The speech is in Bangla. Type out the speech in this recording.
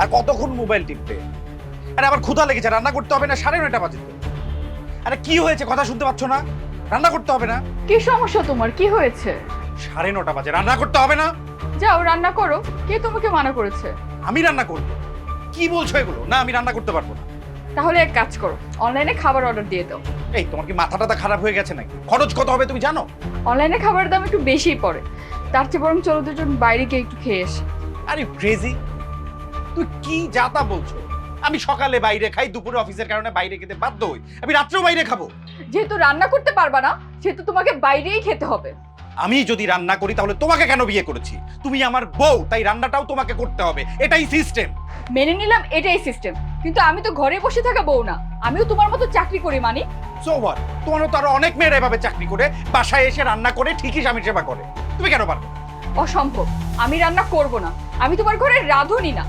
আর কতক্ষণ মোবাইল টিপবে? আরে আবার ক্ষুধা লেগেছে রান্না করতে হবে না সাড়ে নয়টা বাজে তো। আরে কি হয়েছে কথা শুনতে পাচ্ছ না? রান্না করতে হবে না? কি সমস্যা তোমার? কি হয়েছে? সাড়ে নটা বাজে রান্না করতে হবে না? যাও রান্না করো। কে তোমাকে মানা করেছে? আমি রান্না করব। কি বলছো এগুলো? না আমি রান্না করতে পারব না। তাহলে এক কাজ করো অনলাইনে খাবার অর্ডার দিয়ে দাও। এই তোমার কি মাথা টাথা খারাপ হয়ে গেছে নাকি? খরচ কত হবে তুমি জানো? অনলাইনে খাবারের দাম একটু বেশিই পড়ে। তার চেয়ে বরং চলো দুজন বাইরে গিয়ে একটু খেয়ে আসি। আরে ক্রেজি তুই কি যাতা বলছো? আমি সকালে বাইরে খাই দুপুরে অফিসের কারণে বাইরে খেতে বাধ্য হই। আমি রাত্রেও বাইরে খাব। যেহেতু রান্না করতে পারবা না সেহেতু তোমাকে বাইরেই খেতে হবে। আমি যদি রান্না করি তাহলে তোমাকে কেন বিয়ে করেছি? তুমি আমার বউ তাই রান্নাটাও তোমাকে করতে হবে। এটাই সিস্টেম মেনে নিলাম এটাই সিস্টেম কিন্তু আমি তো ঘরে বসে থাকা বউ না। আমিও তোমার মতো চাকরি করি মানি? সো হোয়াট তোমারও তো আরও অনেক মেয়েরা এভাবে চাকরি করে বাসায় এসে রান্না করে ঠিকই স্বামীর সেবা করে। তুমি কেন পারবে? অসম্ভব। আমি রান্না করব না। আমি তোমার ঘরে রাঁধুনি না।